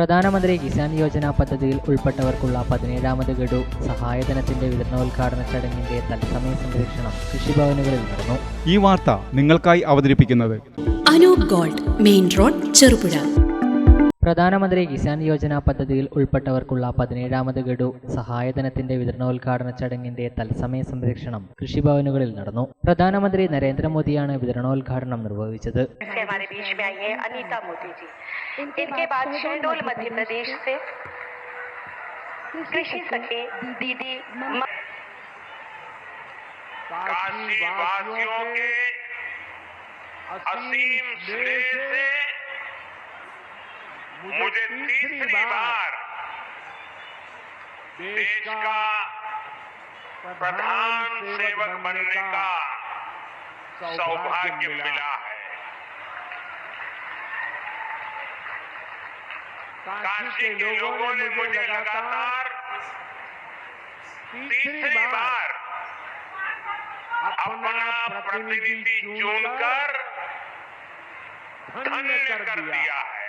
പ്രധാനമന്ത്രി കിസാൻ യോജന പദ്ധതിയിൽ ഉൾപ്പെട്ടവർക്കുള്ള പതിനേഴാമത് ഗഡു സഹായധനത്തിന്റെ വിതരണോദ്ഘാടന ചടങ്ങിന്റെ തത്സമയ സംരക്ഷണം കൃഷിഭവനുകളിൽ നടന്നു. ഈ വാർത്ത നിങ്ങൾക്കായി അവതരിപ്പിക്കുന്നത് Anoop gold main road Cherupuzha. പ്രധാനമന്ത്രി കിസാൻ യോജന പദ്ധതിയിൽ ഉൾപ്പെട്ടവർക്കുള്ള പതിനേഴാമത് ഗഡു സഹായധനത്തിന്റെ വിതരണോദ്ഘാടന ചടങ്ങിന്റെ തത്സമയ സംരക്ഷണം കൃഷിഭവനുകളിൽ നടന്നു പ്രധാനമന്ത്രി നരേന്ദ്രമോദിയാണ് വിതരണോദ്ഘാടനം നിർവഹിച്ചത് से हमारे बीच में आई है अनीता मोदी जी इनके बाद शहडोल मध्य प्रदेश से कृषि सखी दीदी म- काशी वासियों के असीम स्नेह से मुझे तीसरी बार देश का प्रधान सेवक बनने का सौभाग्य मिला है। काशी के लोगों ने मुझे लगातार तीसरी बार अपना प्रतिनिधि चुनकर धन्य कर दिया है।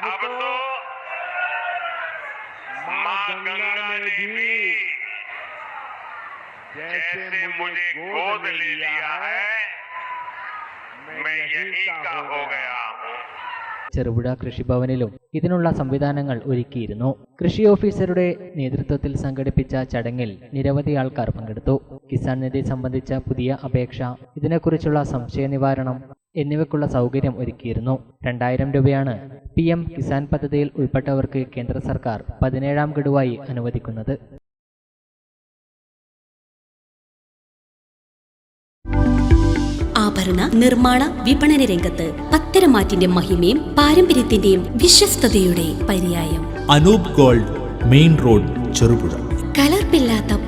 अब तो मां गंगा ने भी जैसे मुझे गोद ले लिया है मैं यही का हो गया हूँ ചെറുപുഴ കൃഷിഭവനിലും ഇതിനുള്ള സംവിധാനങ്ങൾ ഒരുക്കിയിരുന്നു കൃഷി ഓഫീസറുടെ നേതൃത്വത്തിൽ സംഘടിപ്പിച്ച ചടങ്ങിൽ നിരവധി ആൾക്കാർ പങ്കെടുത്തു കിസാൻ നിധി സംബന്ധിച്ച പുതിയ അപേക്ഷ ഇതിനെക്കുറിച്ചുള്ള സംശയ നിവാരണം എന്നിവയ്ക്കുള്ള സൗകര്യം ഒരുക്കിയിരുന്നു. രണ്ടായിരം രൂപയാണ് പി എം കിസാൻ പദ്ധതിയിൽ ഉൾപ്പെട്ടവർക്ക് കേന്ദ്ര സർക്കാർ പതിനേഴാം ഗഡുവായി അനുവദിക്കുന്നത്. ആഭരണ നിർമ്മാണ വിപണന രംഗത്ത് പത്തരമാറ്റിന്റെ മഹിമയും പാരമ്പര്യത്തിന്റെയും വിശ്വസ്തയുടെ പര്യായം. Anoop gold main road Cherupuzha.